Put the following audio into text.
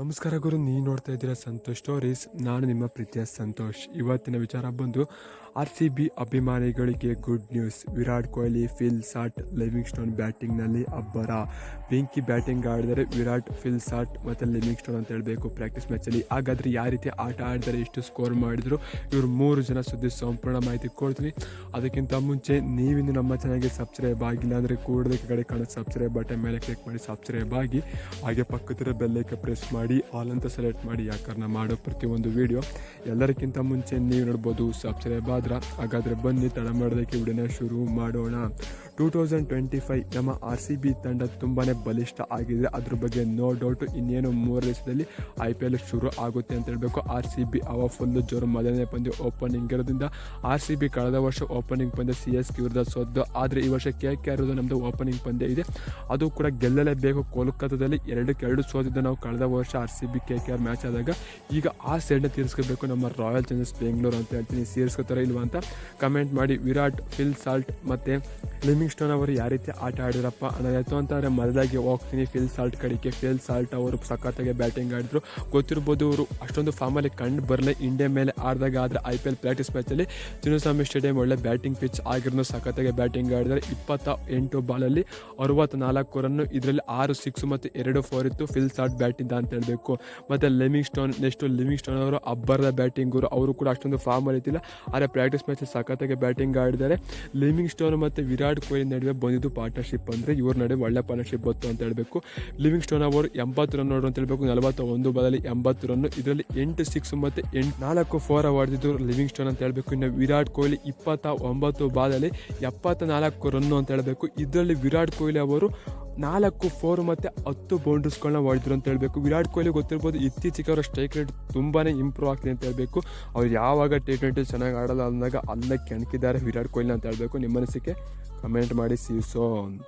ನಮಸ್ಕಾರ ಗುರು, ನೀವು ನೋಡ್ತಾ ಇದ್ದೀರಾ ಸಂತೋಷ್ ಸ್ಟೋರೀಸ್ ನಾನು ನಿಮ್ಮ ಪ್ರೀತಿಯ ಸಂತೋಷ್. ಇವತ್ತಿನ ವಿಚಾರ ಬಂದು ಆರ್ ಸಿ ಬಿ ಅಭಿಮಾನಿಗಳಿಗೆ good news Virat Kohli Phil Salt Livingstone ಬ್ಯಾಟಿಂಗ್ನಲ್ಲಿ ಅಬ್ಬರ. ಬೆಂಕಿ ಬ್ಯಾಟಿಂಗ್ ಆಡಿದರೆ ವಿರಾಟ್ ಫಿಲ್ ಸಾಟ್ ಮತ್ತು ಲಿವಿಂಗ್ ಸ್ಟೋನ್ ಅಂತ ಹೇಳಬೇಕು ಪ್ರಾಕ್ಟೀಸ್ ಮ್ಯಾಚಲ್ಲಿ ಹಾಗಾದರೆ ಯಾವ ರೀತಿ ಆಟ ಆಡಿದರೆ ಎಷ್ಟು ಸ್ಕೋರ್ ಮಾಡಿದ್ರು? ಇವರು ಮೂರು ಜನ ಸುದ್ದಿ ಸಂಪೂರ್ಣ ಮಾಹಿತಿ ಕೊಡ್ತೀನಿ. ಅದಕ್ಕಿಂತ ಮುಂಚೆ ನೀವಿಂದು ನಮ್ಮ ಚೆನ್ನಾಗಿ ಸಬ್ಸ್ಕ್ರೈಬ್ ಆಗಿಲ್ಲ ಅಂದರೆ ಕೂಡೋದಕ್ಕೆ ಕಡೆ ಕಾಣೋ ಸಬ್ಸ್ಕ್ರೈಬ್ ಬಟನ್ ಮೇಲೆ ಕ್ಲಿಕ್ ಮಾಡಿ ಸಬ್ಸ್ಕ್ರೈಬ್ ಆಗಿ. ಹಾಗೆ ಪಕ್ಕದ ಬೆಲ್ಲೈಕೆ ಪ್ರೆಸ್ ಮಾಡಿ. ಆಲ್ ಅಂತ ಸೆಲೆಕ್ಟ್ ಮಾಡಿ ಯಾಕಂದ್ರೆ ನಾನು ಮಾಡೋ ಪ್ರತಿಯೊಂದು ವಿಡಿಯೋ ಎಲ್ಲರಿಗಿಂತ ಮುಂಚೆ ನೀವು ನೋಡ್ಬೋದು ಸಬ್ಸ್ಕ್ರೈಬ್ ಆದ್ರೆ? ಹಾಗಾದರೆ ಬನ್ನಿ ತಡ ಮಾಡೋದಕ್ಕೆ ವಿಡಿಯೋನ ಶುರು ಮಾಡೋಣ. ಟೂ ತೌಸಂಡ್ ಟ್ವೆಂಟಿ ಫೈವ್ ನಮ್ಮ ಆರ್ ಸಿ ಬಿ ತಂಡ ತುಂಬಾ ಬಲಿಷ್ಠ ಆಗಿದೆ ಅದ್ರ ಬಗ್ಗೆ ನೋ ಡೌಟ್ ಇನ್ನೇನು ಮೂರು ದಿವಸದಲ್ಲಿ ಐ ಪಿ ಎಲ್ ಶುರು ಆಗುತ್ತೆ ಅಂತ ಹೇಳಬೇಕು. ಆರ್ ಸಿ ಬಿ ಅವ ಫುಲ್ಲು ಜೋರು ಮೊದಲನೇ ಪಂದ್ಯ ಓಪನಿಂಗ್ ಇರೋದ್ರಿಂದ ಆರ್ ಸಿ ಬಿ ಕಳೆದ ವರ್ಷ ಓಪನಿಂಗ್ ಪಂದ್ಯ ಸಿ ಎಸ್ ಕೆ ವಿರುದ್ಧ ಸೋದ್ದು ಆದರೆ ಈ ವರ್ಷ ಕೆ ಕೆ ಇರೋದು ನಮ್ಮದು ಓಪನಿಂಗ್ ಪಂದ್ಯ ಇದೆ. ಅದು ಕೂಡ ಗೆಲ್ಲಲೇಬೇಕು. ಕೋಲ್ಕತ್ತಾದಲ್ಲಿ ಎರಡಕ್ಕೆ ಎರಡು ಸೋತಿದ್ದು ನಾವು ಕಳೆದ ವರ್ಷ R C B, K K R match ಆದಾಗ ಈಗ ಆ ಸೈಡ್ನ ತೀರಿಸ್ಕೋಬೇಕು ನಮ್ಮ ರಾಯಲ್ ಚಾಲೆಂಜರ್ಸ್ ಬೆಂಗಳೂರು ಅಂತ ಹೇಳ್ತೀನಿ. ಸೇರಿಸ್ಕೋತಾರೆ ಇಲ್ವಾ ಅಂತ ಕಮೆಂಟ್ ಮಾಡಿ. ವಿರಾಟ್ ಫಿಲ್ ಸಾಲ್ಟ್ ಮತ್ತು ಲಿವಿಂಗ್ ಸ್ಟೋನ್ ಅವರು ಯಾವ ರೀತಿ ಆಟ ಆಡಿರಪ್ಪ ಅನ್ನೋದಾಯ್ತು ಅಂತಂದರೆ ಮೊದಲಾಗಿ ಹೋಗ್ತೀನಿ. ಫಿಲ್ ಸಾಲ್ಟ್ ಕಡೆಗೆ ಫಿಲ್ ಸಾಲ್ಟ್ ಅವರು ಸಖತ್ತಾಗಿ ಬ್ಯಾಟಿಂಗ್ ಆಡಿದ್ರು. ಗೊತ್ತಿರ್ಬೋದು ಅವರು ಅಷ್ಟೊಂದು ಫಾರ್ಮಲ್ಲಿ ಕಂಡು ಬರಲೇ ಇಂಡಿಯಾ ಮೇಲೆ ಆಡಿದಾಗ ಆದರೆ ಐ ಪಿ ಎಲ್ ಪ್ರಾಕ್ಟೀಸ್ ಮ್ಯಾಚಲ್ಲಿ ಚಿನ್ನಸ್ವಾಮಿ ಸ್ಟೇಡಿಯಂ ಒಳ್ಳೆ ಬ್ಯಾಟಿಂಗ್ ಪಿಚ್ ಆಗಿರೋ ಸಖತ್ತಾಗಿ ಬ್ಯಾಟಿಂಗ್ ಆಡಿದರೆ ಇಪ್ಪತ್ತ ಎಂಟು ಬಾಲಲ್ಲಿ ಅರವತ್ತ್ನಾಲ್ಕು ರನ್ನು ಇದರಲ್ಲಿ ಆರು ಸಿಕ್ಸ್ ಮತ್ತು ಎರಡು ಫೋರ್ ಇತ್ತು. ಫಿಲ್ ಸಾಲ್ಟ್ ಬ್ಯಾಟಿಂದ ಅಂತ ಹೇಳಬೇಕು ಮತ್ತು Livingstone next Livingstone ಅವರು ಅಬ್ಬರದ ಬ್ಯಾಟಿಂಗರು ಅವರು ಕೂಡ ಅಷ್ಟೊಂದು ಫಾರ್ಮಲ್ಲಿ ಇದ್ದಿಲ್ಲ. ಆದರೆ ಪ್ರಾಕ್ಟೀಸ್ ಮ್ಯಾಚ್ ಸಖತ್ತಾಗಿ ಬ್ಯಾಟಿಂಗ್ ಆಡಿದ್ದಾರೆ. ಲಿವಿಂಗ್ ಸ್ಟೋನ್ ಮತ್ತು ವಿರಾಟ್ ಕೊಹ್ಲಿ ನಡುವೆ ಬಂದಿದ್ದು ಪಾರ್ಟ್ನರ್ಶಿಪ್ ಅಂದರೆ ಇವ್ರ ನಡುವೆ ಒಳ್ಳೆ ಪಾರ್ಟ್ನರ್ಶಿಪ್ ಬಂತು ಅಂತ ಹೇಳಬೇಕು. ಲಿವಿಂಗ್ ಸ್ಟೋನ್ ಅವರು ಎಂಬತ್ತು ರನ್ ನೋಡು ಅಂತ ಹೇಳಬೇಕು. ನಲವತ್ತ ಒಂದು ಬದಲಿ ಎಂಬತ್ತು ರನ್ನು ಇದರಲ್ಲಿ ಎಂಟು ಸಿಕ್ಸ್ ಮತ್ತು ಎಂಟು ನಾಲ್ಕು ಫೋರ್ ಹೊಡೆದಿದ್ದು ಲಿವಿಂಗ್ ಸ್ಟೋನ್ ಅಂತ ಹೇಳಬೇಕು. ಇನ್ನು ವಿರಾಟ್ ಕೊಹ್ಲಿ ಇಪ್ಪತ್ತ ಒಂಬತ್ತು ಬಾದಲ್ಲಿ ಎಪ್ಪತ್ತ ನಾಲ್ಕು ರನ್ನು ಅಂತ ಹೇಳಬೇಕು. ಇದರಲ್ಲಿ ವಿರಾಟ್ ಕೊಹ್ಲಿ ಅವರು ನಾಲ್ಕು ಫೋರ್ ಮತ್ತು ಹತ್ತು ಬೌಂಡ್ರೀಸ್ಗಳನ್ನ ಹೊಡೆದ್ರು ಅಂತ ಹೇಳಬೇಕು. ವಿರಾಟ್ ಕೊಹ್ಲಿ ಗೊತ್ತಿರ್ಬೋದು ಇತ್ತೀಚೆಗೆ ಅವರ ಸ್ಟ್ರೈಕ್ ರೇಟ್ ತುಂಬಾ ಇಂಪ್ರೂವ್ ಆಗ್ತಿದೆ ಅಂತ ಹೇಳಬೇಕು. ಅವ್ರು ಯಾವಾಗ ಟಿ ಟ್ವೆಂಟಿ ಚೆನ್ನಾಗಿ ಆಡಲ್ಲ ಅಂದಾಗ ಅಲ್ಲೇ ಕೆಣಕಿದ್ದಾರೆ ವಿರಾಟ್ ಕೊಹ್ಲಿ ಅಂತ ಹೇಳಬೇಕು. ನಿಮ್ಮ ಮನಸ್ಸಿಗೆ ಕಮೆಂಟ್ ಮಾಡಿ. ಸೀಸೋನ್